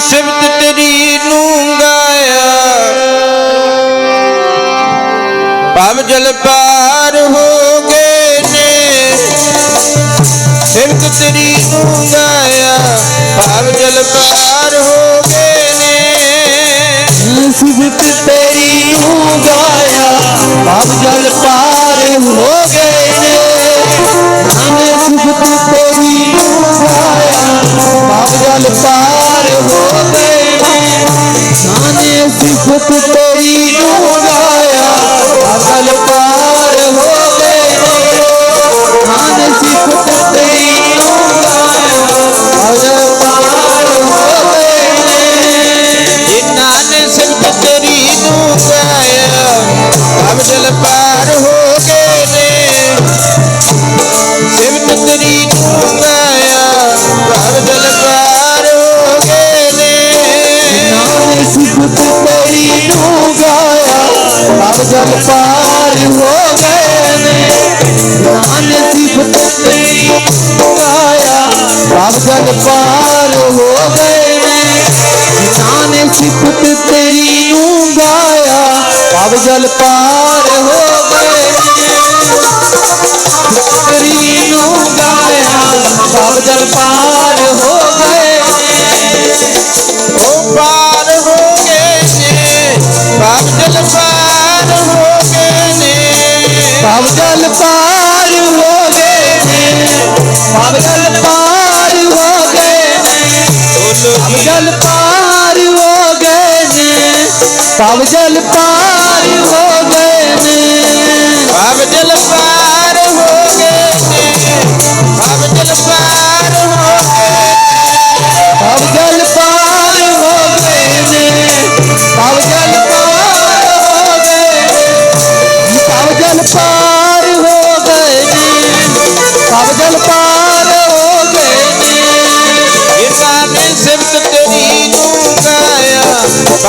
ਸਿਫਤ ਤੇਰੀ ਨੂੰ ਗਾਇਆ। ਭਵ ਜਲ ਪਾਰ ਹੋ ਗਏ ਨੇ। ਸਿਮਤ ਤੇਰੀ ਨੂੰ ਗਾਇਆ, ਭਵ ਜਲ ਪਾਰ ਹੋ ਗਏ ਨੇ। ਸਿਮਤ ਤੇਰੀ ਨੂੰ ਗਾਇਆ, ਭਵ ਜਲ ਪਾਰ ਹੋ ਗਏ Enquanto पार हो गए नसीब तेरी आया। अब जल पार हो गए सिफत तेरी गाया अब जल पार हो गए तेरी गाया अब जल पार हो गए ओ पार हो गए। अब जल पार हो जल पार हो गए हैं। सब जल पार हो